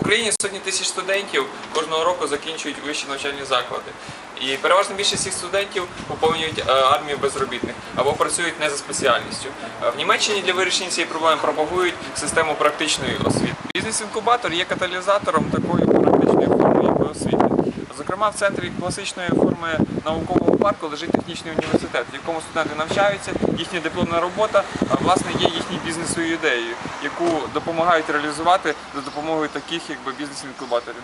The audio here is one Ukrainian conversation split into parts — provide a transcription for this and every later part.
В Україні сотні тисяч студентів кожного року закінчують вищі навчальні заклади. І переважно більшість цих студентів поповнюють е, армію безробітних або працюють не за спеціальністю. Е, В Німеччині для вирішення цієї проблеми пропагують систему практичної освіти. Бізнес-інкубатор є каталізатором такої практичної форми якби освіти. Зокрема, в центрі класичної форми наукового парку лежить технічний університет, в якому студенти навчаються, їхня дипломна робота власне є їхньою бізнесовою ідеєю, яку допомагають реалізувати за допомогою таких бізнес-інкубаторів.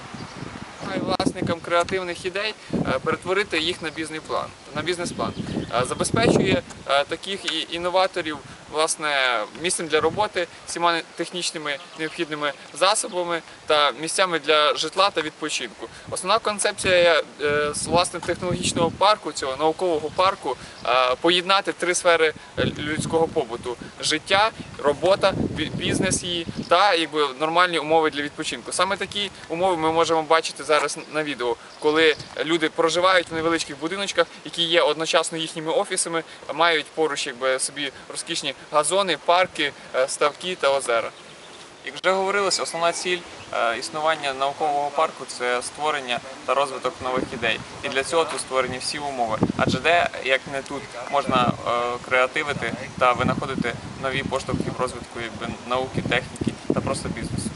Власникам креативних ідей е, перетворити їх на бізнес-план. На бізнес-план Е, забезпечує е, таких і- інноваторів власне місцем для роботи, всіма технічними необхідними засобами та місцями для житла та відпочинку. Основна концепція е, власне технологічного парку, цього наукового парку, е, поєднати три сфери е, людського побуту: життя, робота, бізнес її та якби нормальні умови для відпочинку. Саме такі умови ми можемо бачити зараз на відео, коли люди проживають в невеличких будиночках, які є одночасно їхніми офісами, мають поруч якби собі розкішні газони, парки, е, ставки та озера. Як вже говорилось, основна ціль е, існування наукового парку це створення та розвиток нових ідей. І для цього тут створені всі умови. Адже де, як не тут, можна е, креативити та винаходити нові поштовхи в розвитку науки, техніки та просто бізнесу.